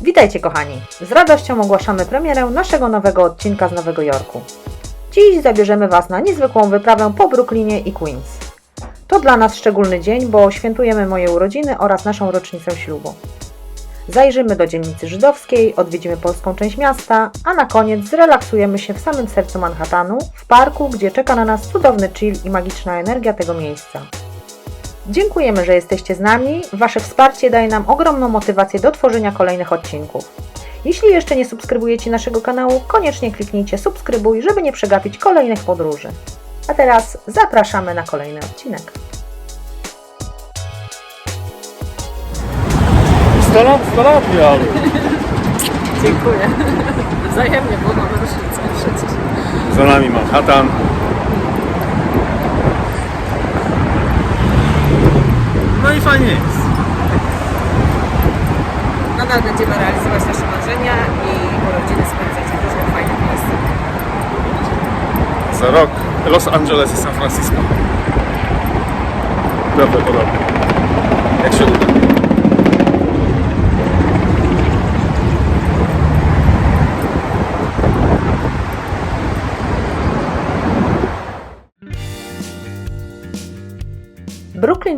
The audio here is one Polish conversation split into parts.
Witajcie kochani! Z radością ogłaszamy premierę naszego nowego odcinka z Nowego Jorku. Dziś zabierzemy Was na niezwykłą wyprawę po Brooklynie i Queens. To dla nas szczególny dzień, bo świętujemy moje urodziny oraz naszą rocznicę ślubu. Zajrzymy do dzielnicy żydowskiej, odwiedzimy polską część miasta, a na koniec zrelaksujemy się w samym sercu Manhattanu, w parku, gdzie czeka na nas cudowny chill i magiczna energia tego miejsca. Dziękujemy, że jesteście z nami. Wasze wsparcie daje nam ogromną motywację do tworzenia kolejnych odcinków. Jeśli jeszcze nie subskrybujecie naszego kanału, koniecznie kliknijcie subskrybuj, żeby nie przegapić kolejnych podróży. A teraz zapraszamy na kolejny odcinek. 100 lat, 100 lat miał. Dziękuję. Wzajemnie, bo mamy różnicę przecież. Za nami Manhattan. I fajnie jest. Nadal będziemy realizować nasze marzenia i urodziny spędzać w różnych fajnych miejscach. Za rok Los Angeles i San Francisco. Prawdopodobnie. Jak się uda.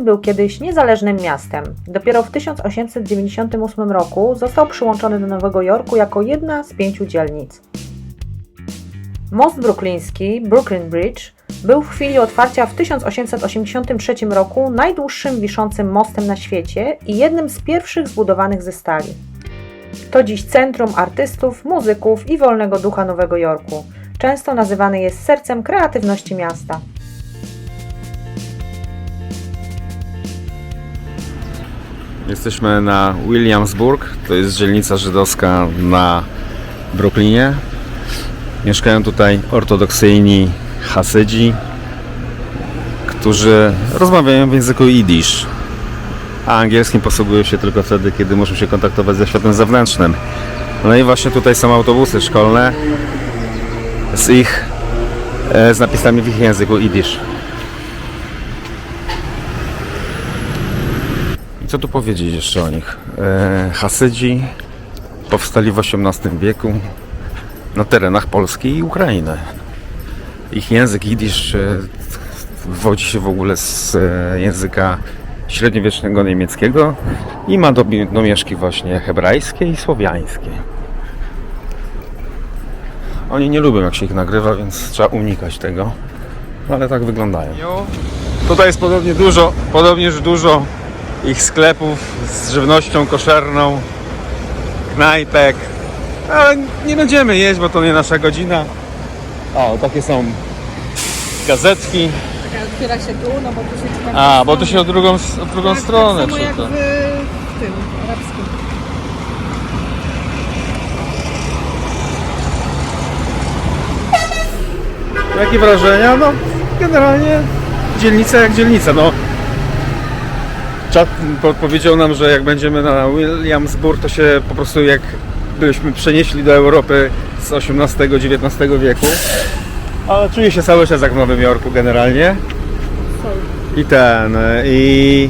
Był kiedyś niezależnym miastem. Dopiero w 1898 roku został przyłączony do Nowego Jorku jako jedna z pięciu dzielnic. Most brooklyński, Brooklyn Bridge, był w chwili otwarcia w 1883 roku najdłuższym wiszącym mostem na świecie i jednym z pierwszych zbudowanych ze stali. To dziś centrum artystów, muzyków i wolnego ducha Nowego Jorku. Często nazywany jest sercem kreatywności miasta. Jesteśmy na Williamsburg, to jest dzielnica żydowska na Brooklynie. Mieszkają tutaj ortodoksyjni Hasydzi, którzy rozmawiają w języku jidysz, a angielskim posługują się tylko wtedy, kiedy muszą się kontaktować ze światem zewnętrznym. No i właśnie tutaj są autobusy szkolne z ich e, z napisami w ich języku jidysz. Co tu powiedzieć jeszcze o nich? E, Hasydzi powstali w XVIII wieku na terenach Polski i Ukrainy. Ich język jidysz e, wywodzi się w ogóle z e, języka średniowiecznego niemieckiego i ma domi- domieszki właśnie hebrajskie i słowiańskie. Oni nie lubią jak się ich nagrywa, więc trzeba unikać tego. Ale tak wyglądają. Tutaj jest podobnie dużo, podobnież dużo ich sklepów z żywnością koszerną, knajpek. Ale nie będziemy jeść, bo to nie nasza godzina. O, takie są gazetki. Taka otwiera się tu, no bo tu się czyta. A, bo to się o drugą, o drugą tak, stronę tak samo jak czyta. w tym arabskim. Jakie wrażenia? No, generalnie dzielnica jak dzielnica. No, czat powiedział nam, że jak będziemy na Williamsburg, to się po prostu jak byśmy przenieśli do Europy z XVIII-XIX wieku. Ale czuję się cały czas jak w Nowym Jorku generalnie. I ten, i...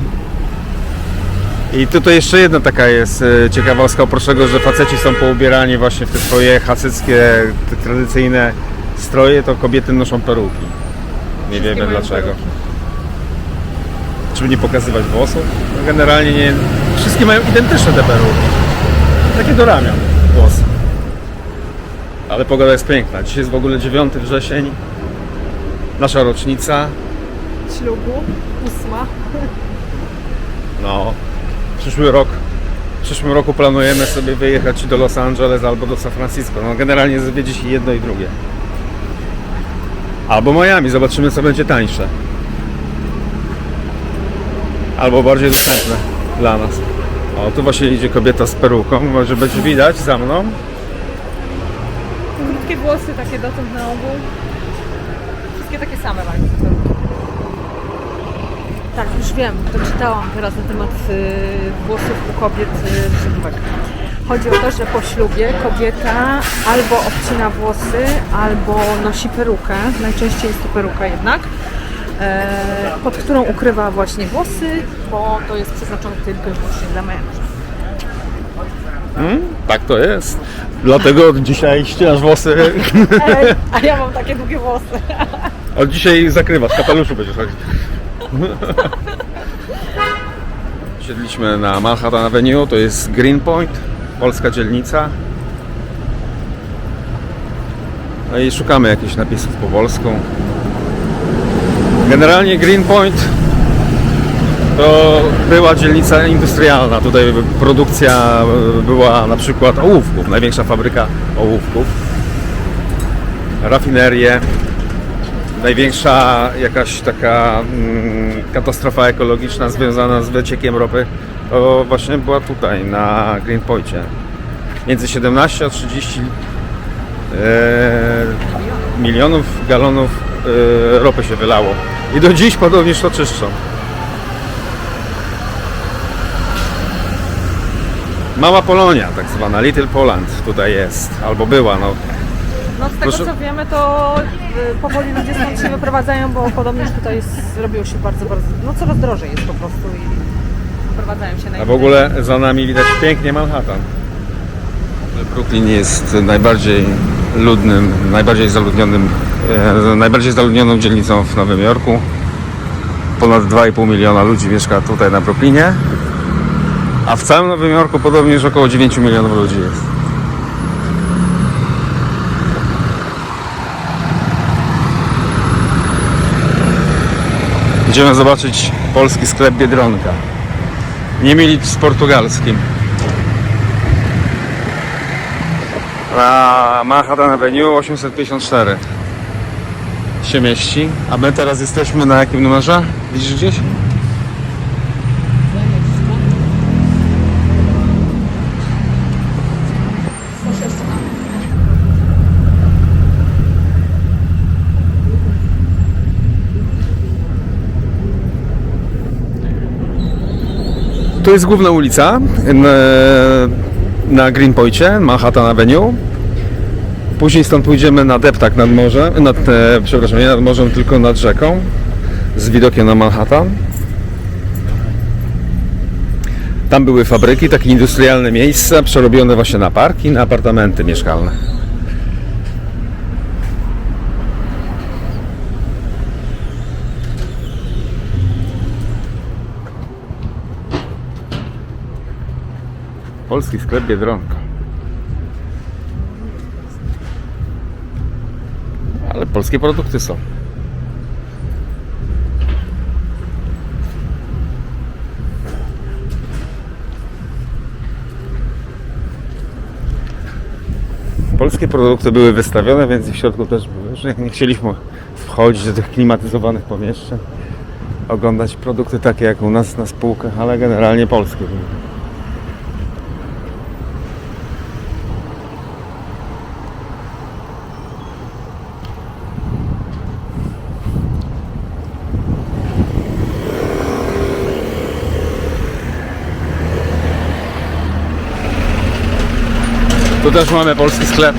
I tutaj jeszcze jedna taka jest e, ciekawostka, oprócz tego, że faceci są poubierani właśnie w te swoje hasyckie, te tradycyjne stroje, to kobiety noszą peruki. Nie wiemy dlaczego. peruki. Żeby nie pokazywać włosów? No generalnie nie... Wszystkie mają identyczne te peruki. Takie do ramion włosy. Ale pogoda jest piękna. Dzisiaj jest w ogóle 9 wrzesień. Nasza rocznica. Ślubu, ósma. No, przyszły rok. W przyszłym roku planujemy sobie wyjechać do Los Angeles albo do San Francisco. No generalnie zwiedzić jedno i drugie. Albo Miami, zobaczymy co będzie tańsze. Albo bardziej dostępne dla nas. O, tu właśnie idzie kobieta z peruką, może być widać za mną. Krótkie włosy, takie dotąd na ogół. Wszystkie takie same mają. Tak, już wiem, doczytałam teraz na temat y, włosów u kobiet y, Żydówek. Chodzi o to, że po ślubie kobieta albo obcina włosy, albo nosi perukę. Najczęściej jest to peruka jednak. E, pod którą ukrywa właśnie włosy, bo to jest przeznaczone tylko i wyłącznie dla męża. Hmm? Tak to jest. Dlatego dzisiaj ścinasz włosy. Ej, a ja mam takie długie włosy. Od dzisiaj zakrywasz, kapeluszu będziesz chodzić. Siedliśmy na Manhattan Avenue, to jest Greenpoint, polska dzielnica. No i szukamy jakichś napisów po polsku. Generalnie Greenpoint to była dzielnica industrialna. Tutaj produkcja była na przykład ołówków, największa fabryka ołówków, rafinerie, największa jakaś taka mm, katastrofa ekologiczna związana z wyciekiem ropy to właśnie była tutaj na Greenpointie. Między 17 a 30 e, milionów galonów e, ropy się wylało. I do dziś podobnież to czyszczą. Mała Polonia, tak zwana Little Poland tutaj jest, albo była, no No z tego Proszę- co wiemy, to y, powoli ludzie stąd się wyprowadzają, bo podobnież tutaj jest, zrobiło się bardzo, bardzo, no coraz drożej jest po prostu i wyprowadzają się na A inne- w ogóle za nami widać pięknie Manhattan. Brooklyn jest najbardziej ludnym, najbardziej zaludnionym, e, najbardziej zaludnioną dzielnicą w Nowym Jorku. Ponad 2,5 miliona ludzi mieszka tutaj na Brooklynie. A w całym Nowym Jorku podobnież około 9 milionów ludzi jest. Idziemy zobaczyć polski sklep Biedronka. Nie mylić z portugalskim. Na Manhattan Avenue 854 się mieści. A my teraz jesteśmy na jakim numerze? Widzisz gdzieś? To jest główna ulica na, Greenpointie, Manhattan Avenue. Później stąd pójdziemy na deptak nad morzem, nad, e, przepraszam, nie nad morzem, tylko nad rzeką z widokiem na Manhattan. Tam były fabryki, takie industrialne miejsca, przerobione właśnie na parki, na apartamenty mieszkalne. Polski sklep Biedronka. Ale polskie produkty są. Polskie produkty były wystawione, więc w środku też były. Że nie chcieliśmy wchodzić do tych klimatyzowanych pomieszczeń, oglądać produkty takie jak u nas na spółkach, ale generalnie polskie były. Tu też mamy polski sklep.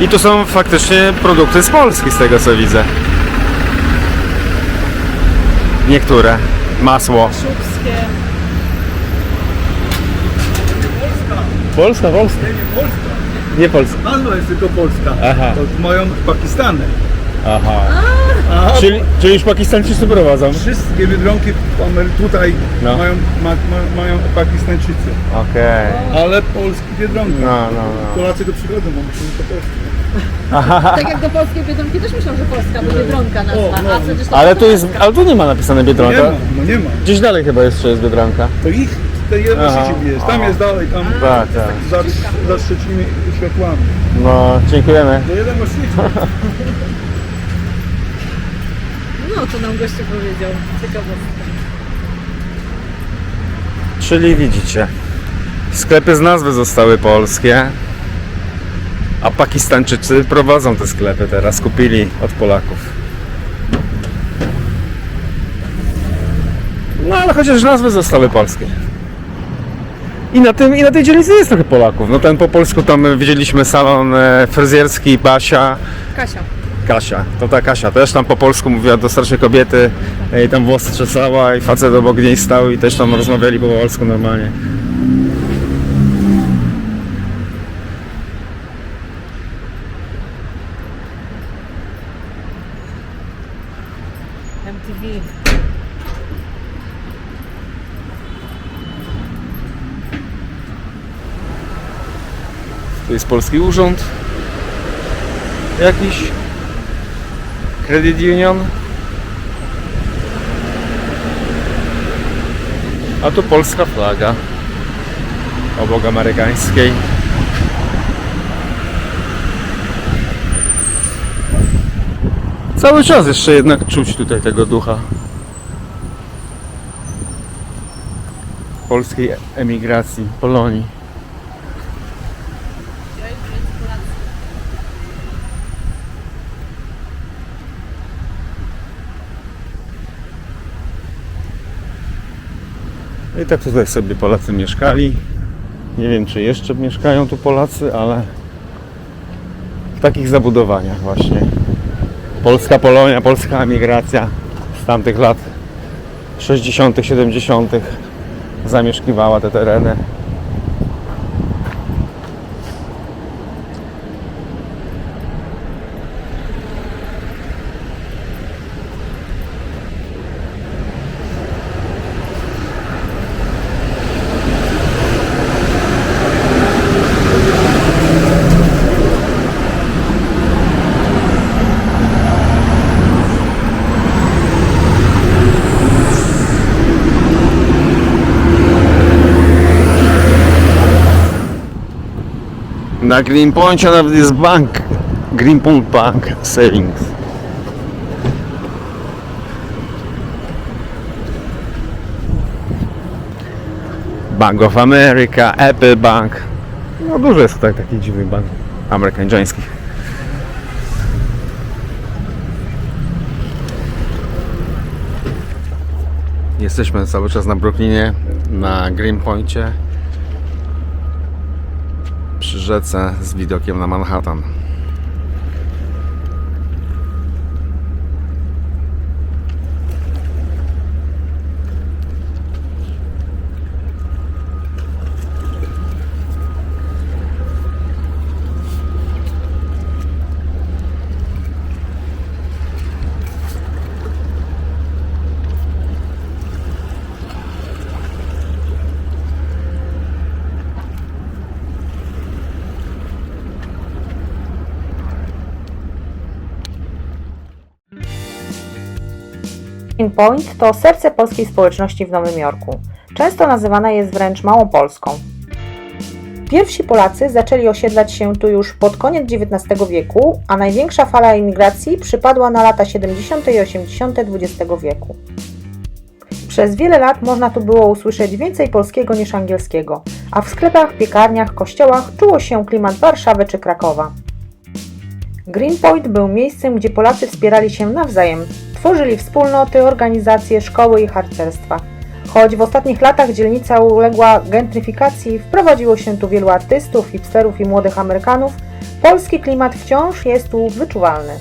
I tu są faktycznie produkty z Polski, z tego co widzę. Niektóre. Masło. Szubskie. Polska, Polska. Polska. Nie Polska. Nazwa jest tylko Polska. Aha. To mają Pakistanem. Aha. A Czyli, czyli już Pakistańczycy prowadzą. wszystkie biedronki w Amery- tutaj No. mają, ma, ma, mają Pakistańczycy. Okej. Ale polskie biedronki. No, no, no. Polacy do przychodzą, bo myślą, że to polskie. Tak jak do polskiej Biedronki też myślą, że Polska, bo Biedronka nazwa, O, no. a przecież to Ale tu jest, ale tu nie ma napisane Nie Biedronka. ma, no nie ma. Gdzieś dalej chyba jeszcze jest Biedronka. To ich, te Aha. jednocześnie jest. Tam jest dalej, tam Tak, tak. za, za trzecimi światłami. No, dziękujemy. Do jeden ma świecić. No, co nam gościu powiedział. Ciekawostka. Czyli widzicie, sklepy z nazwy zostały polskie, a Pakistańczycy prowadzą te sklepy teraz, kupili od Polaków. No ale chociaż nazwy zostały polskie. I na, tym, I na tej dzielnicy jest trochę Polaków. No ten po polsku tam widzieliśmy salon e, fryzjerski Basia, Kasia. Kasia. To ta Kasia też tam po polsku mówiła do starszej kobiety i tam włosy czesała i facet obok niej stał i też tam rozmawiali po polsku normalnie. Tu jest polski urząd. Jakiś. Credit Union. A tu polska flaga. Obok amerykańskiej. Cały czas jeszcze jednak czuć tutaj tego ducha. Polskiej emigracji, Polonii. No I tak tutaj sobie Polacy mieszkali. Nie wiem, czy jeszcze mieszkają tu Polacy, ale w takich zabudowaniach właśnie. Polska Polonia, polska emigracja z tamtych lat 60., 70. zamieszkiwała te tereny. Na Greenpointie nawet jest bank. Greenpoint Bank Savings. Bank of America, Apple Bank. No dużo jest tutaj takich dziwnych banków amerykańskich. Jesteśmy cały czas na Brooklynie, na Greenpointie przy rzece z widokiem na Manhattan. Greenpoint to serce polskiej społeczności w Nowym Jorku. Często nazywana jest wręcz Małą Polską. Pierwsi Polacy zaczęli osiedlać się tu już pod koniec XIX wieku, a największa fala imigracji przypadła na lata 70. i 80. XX wieku. Przez wiele lat można tu było usłyszeć więcej polskiego niż angielskiego, a w sklepach, piekarniach, kościołach czuło się klimat Warszawy czy Krakowa. Greenpoint był miejscem, gdzie Polacy wspierali się nawzajem, tworzyli wspólnoty, organizacje, szkoły i harcerstwa. Choć w ostatnich latach dzielnica uległa gentryfikacji, wprowadziło się tu wielu artystów, hipsterów i młodych Amerykanów, polski klimat wciąż jest tu wyczuwalny.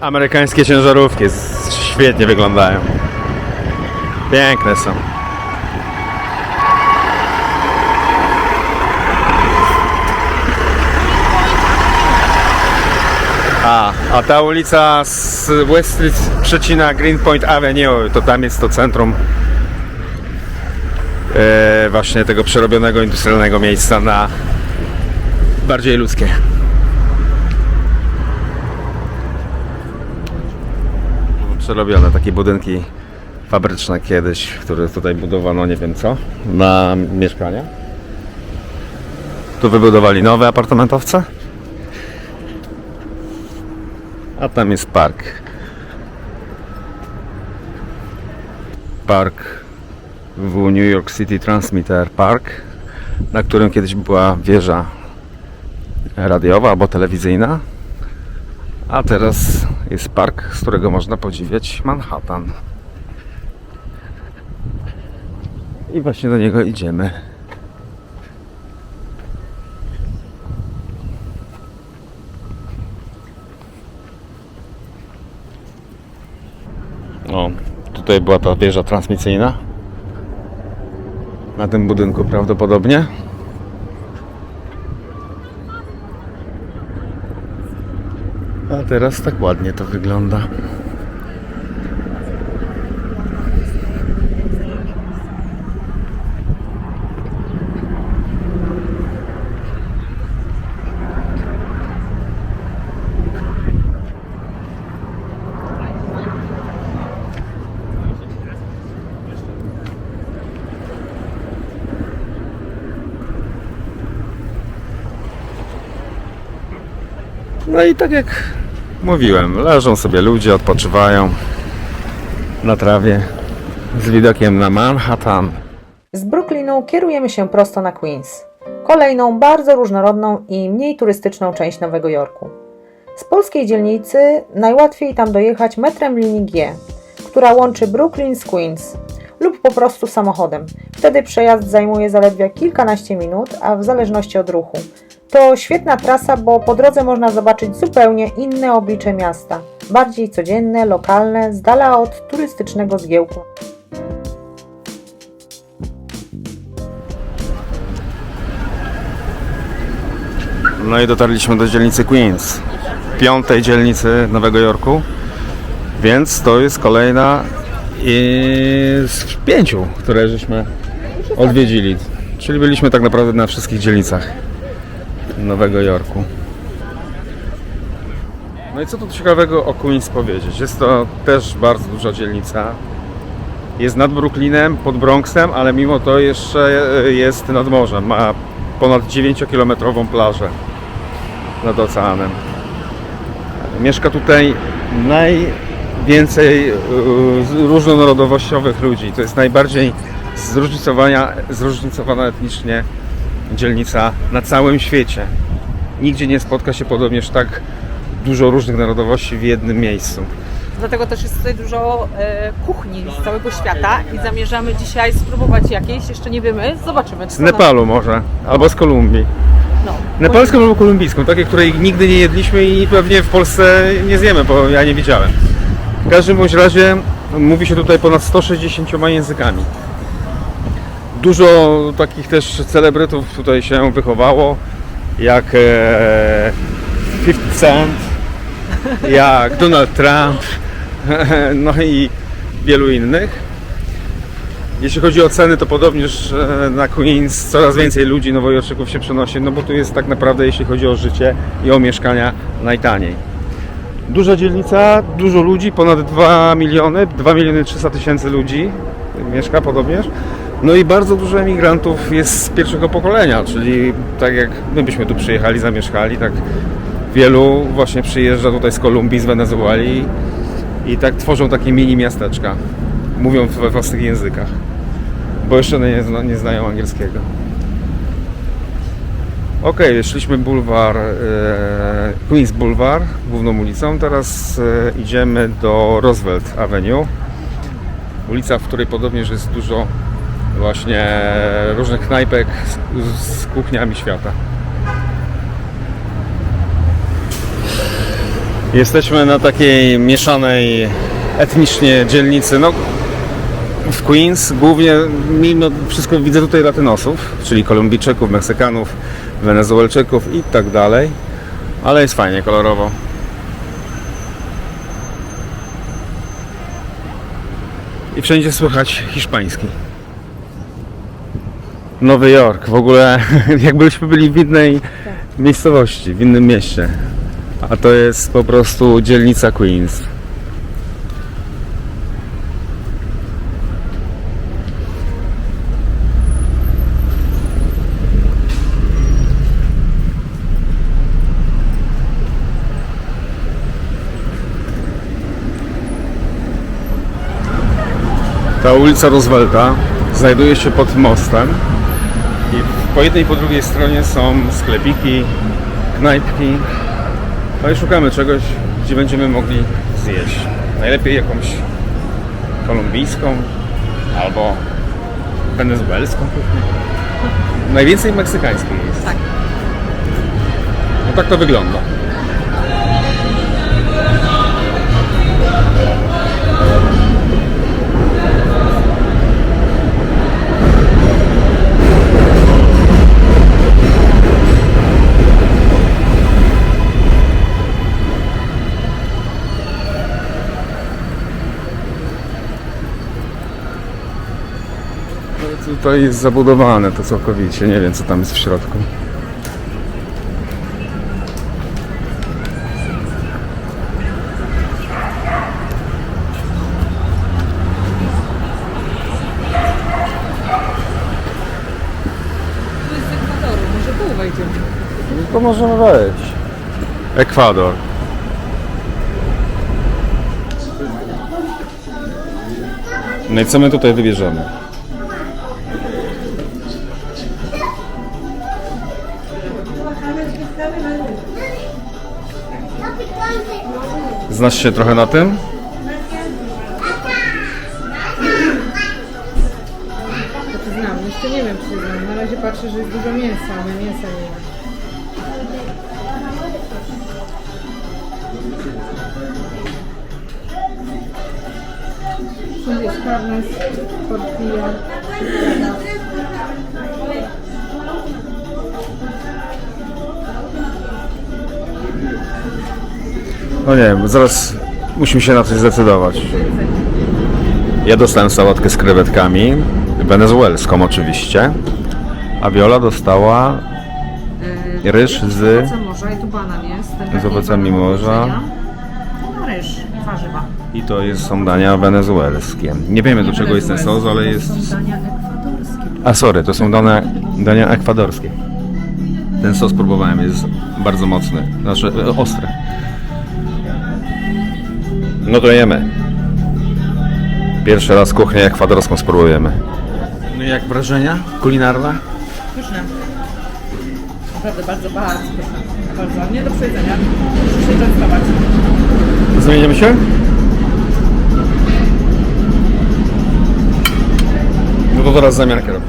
Amerykańskie ciężarówki świetnie wyglądają. Piękne są. A, a ta ulica z West Street przecina Greenpoint Avenue, to tam jest to centrum e, właśnie tego przerobionego industrialnego miejsca na bardziej ludzkie. przerobione takie budynki fabryczne kiedyś, które tutaj budowano nie wiem co, na mieszkania. Tu wybudowali nowe apartamentowce. A tam jest park. Park w New York City Transmitter Park, na którym kiedyś była wieża radiowa albo telewizyjna. A teraz jest park, z którego można podziwiać Manhattan. I właśnie do niego idziemy. O, tutaj była ta wieża transmisyjna. Na tym budynku prawdopodobnie. A teraz tak ładnie to wygląda. No i tak jak mówiłem, leżą sobie ludzie, odpoczywają na trawie z widokiem na Manhattan. Z Brooklynu kierujemy się prosto na Queens, kolejną bardzo różnorodną i mniej turystyczną część Nowego Jorku. Z polskiej dzielnicy najłatwiej tam dojechać metrem linii G, która łączy Brooklyn z Queens, lub po prostu samochodem. Wtedy przejazd zajmuje zaledwie kilkanaście minut, a w zależności od ruchu. To świetna trasa, bo po drodze można zobaczyć zupełnie inne oblicze miasta, bardziej codzienne, lokalne, z dala od turystycznego zgiełku. No i dotarliśmy do dzielnicy Queens, piątej dzielnicy Nowego Jorku, więc to jest kolejna z pięciu, które żeśmy odwiedzili. Czyli byliśmy tak naprawdę na wszystkich dzielnicach Nowego Jorku. No i co tu ciekawego o Queens powiedzieć? Jest to też bardzo duża dzielnica. Jest nad Brooklynem, pod Bronxem, ale mimo to jeszcze jest nad morzem. Ma ponad 9-kilometrową plażę nad oceanem. Mieszka tutaj najwięcej y, różnonarodowościowych ludzi. To jest najbardziej zróżnicowana etnicznie dzielnica na całym świecie. Nigdzie nie spotka się podobnież tak dużo różnych narodowości w jednym miejscu. Dlatego też jest tutaj dużo e, kuchni z całego świata i zamierzamy dzisiaj spróbować jakiejś, jeszcze nie wiemy, zobaczymy. Z Nepalu może, albo z Kolumbii. No, Nepalską albo kolumbijską, takie, której nigdy nie jedliśmy i pewnie w Polsce nie zjemy, bo ja nie widziałem. W każdym bądź razie mówi się tutaj ponad 160 językami. Dużo takich też celebrytów tutaj się wychowało, jak e, 50 Cent, jak Donald Trump, no i wielu innych. Jeśli chodzi o ceny, to podobnież e, na Queens coraz więcej ludzi, nowojorczyków się przenosi, no bo tu jest tak naprawdę, jeśli chodzi o życie i o mieszkania, najtaniej. Duża dzielnica, dużo ludzi, ponad 2 miliony, 2 miliony 300 tysięcy ludzi mieszka podobnież. No i bardzo dużo emigrantów jest z pierwszego pokolenia, czyli tak jak my byśmy tu przyjechali, zamieszkali, tak wielu właśnie przyjeżdża tutaj z Kolumbii, z Wenezueli i tak tworzą takie mini miasteczka. Mówią we własnych językach, bo jeszcze nie, zna, nie znają angielskiego. Ok, szliśmy bulwar, e, Queens Boulevard, główną ulicą. Teraz e, idziemy do Roosevelt Avenue. Ulica, w której podobnież jest dużo właśnie różnych knajpek z, z kuchniami świata. Jesteśmy na takiej mieszanej etnicznie dzielnicy. No, w Queens głównie mimo wszystko widzę tutaj latynosów, czyli Kolumbijczyków, Meksykanów, Wenezuelczyków i tak dalej. Ale jest fajnie, kolorowo. I wszędzie słychać hiszpański. Nowy Jork, w ogóle jakbyśmy byli w innej miejscowości, w innym mieście. A to jest po prostu dzielnica Queens. Ta ulica Roosevelta znajduje się pod mostem i po jednej i po drugiej stronie są sklepiki, knajpki. No i szukamy czegoś, gdzie będziemy mogli zjeść. Najlepiej jakąś kolumbijską albo wenezuelską kuchnię. Najwięcej meksykańskiej jest. Tak. No tak to wygląda. Tutaj jest zabudowane to całkowicie, nie wiem co tam jest w środku. To jest z Ekwadoru, może tu wejdziemy. No to możemy wejść. Ekwador. No i co my tutaj wybierzemy? Znasz się trochę na tym? To ty znam, jeszcze nie wiem czy znam. Na razie patrzę, że jest dużo mięsa, ale mięsa nie ma. Tu jest carnes, No nie wiem, zaraz musimy się na coś zdecydować. Ja dostałem sałatkę z krewetkami, wenezuelską oczywiście, a Viola dostała ryż z... Owoce morza i tu banan jest. ten taki z owocami banan morza. No ryż i warzywa. I to jest, są dania wenezuelskie. Nie wiemy do czego jest ten sos, ale jest... To są dania ekwadorskie. A sorry, to są dania, dania ekwadorskie. Ten sos próbowałem, jest bardzo mocny, znaczy e, ostry. No to jemy. Pierwszy raz kuchnię ekwadorską spróbujemy. No i jak wrażenia kulinarne? Pyszne. Naprawdę bardzo, bardzo pyszne. Bardzo. Nie do przejedzenia. Muszę się częstować. Zmienimy się? No to teraz zamiankę robię.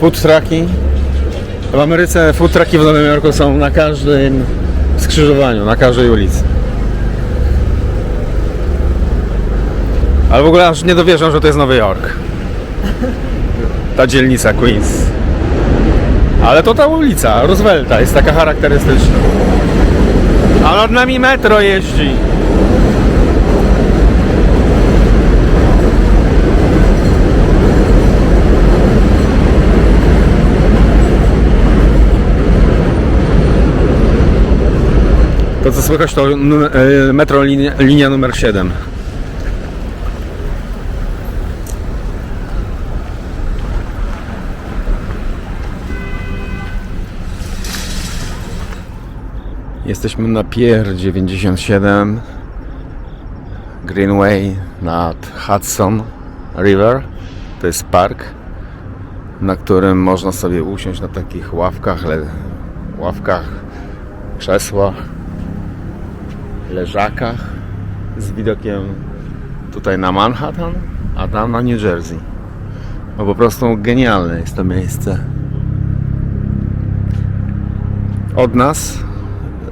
Food trucki. W Ameryce food trucki w Nowym Jorku są na każdym skrzyżowaniu, na każdej ulicy. Ale w ogóle aż nie dowierzam, że to jest Nowy Jork. Ta dzielnica Queens. Ale to ta ulica, Roosevelta, jest taka charakterystyczna. A nad nami metro jeździ. To co słychać to e, metro linia, linia numer 7. Jesteśmy na Pier 97 Greenway nad Hudson River. To jest park, na którym można sobie usiąść na takich ławkach, le, ławkach, krzesłach, leżakach z widokiem tutaj na Manhattan, a tam na New Jersey. No po prostu genialne jest to miejsce. Od nas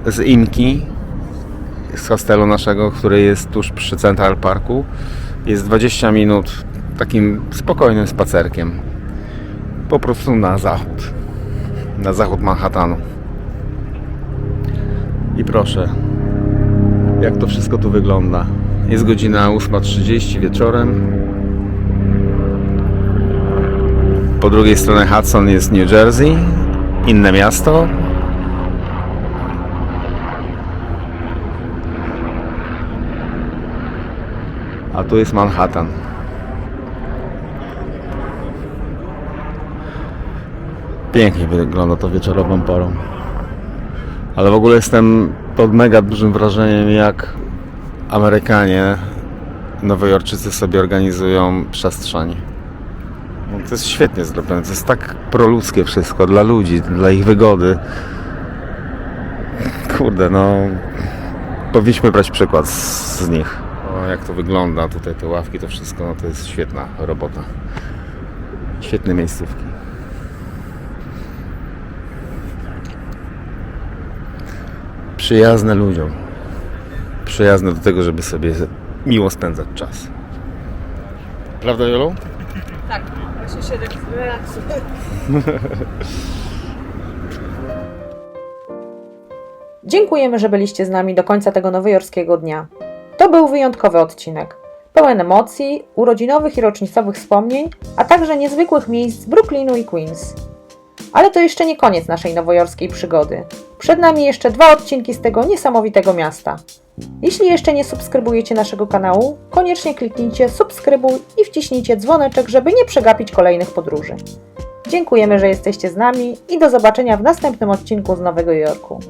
z Inki, z hostelu naszego, który jest tuż przy Central Parku, jest 20 minut takim spokojnym spacerkiem. Po prostu na zachód. Na zachód Manhattanu. I proszę, jak to wszystko tu wygląda. Jest godzina 8.30 wieczorem. Po drugiej stronie Hudson jest New Jersey, inne miasto, a tu jest Manhattan. Pięknie wygląda to wieczorową porą. Ale w ogóle jestem pod mega dużym wrażeniem, jak Amerykanie, Nowojorczycy sobie organizują przestrzeń. No, to jest świetnie zrobione. To jest tak proludzkie wszystko dla ludzi, dla ich wygody. Kurde, no. Powinniśmy brać przykład z, z nich. No jak to wygląda, tutaj te ławki, to wszystko, no to jest świetna robota. Świetne miejscówki. Przyjazne ludziom. Przyjazne do tego, żeby sobie miło spędzać czas. Prawda, Jolu? Tak, właśnie się relaksuję. Dziękujemy, że byliście z nami do końca tego nowojorskiego dnia. To był wyjątkowy odcinek, pełen emocji, urodzinowych i rocznicowych wspomnień, a także niezwykłych miejsc Brooklynu i Queens. Ale to jeszcze nie koniec naszej nowojorskiej przygody. Przed nami jeszcze dwa odcinki z tego niesamowitego miasta. Jeśli jeszcze nie subskrybujecie naszego kanału, koniecznie kliknijcie subskrybuj i wciśnijcie dzwoneczek, żeby nie przegapić kolejnych podróży. Dziękujemy, że jesteście z nami i do zobaczenia w następnym odcinku z Nowego Jorku.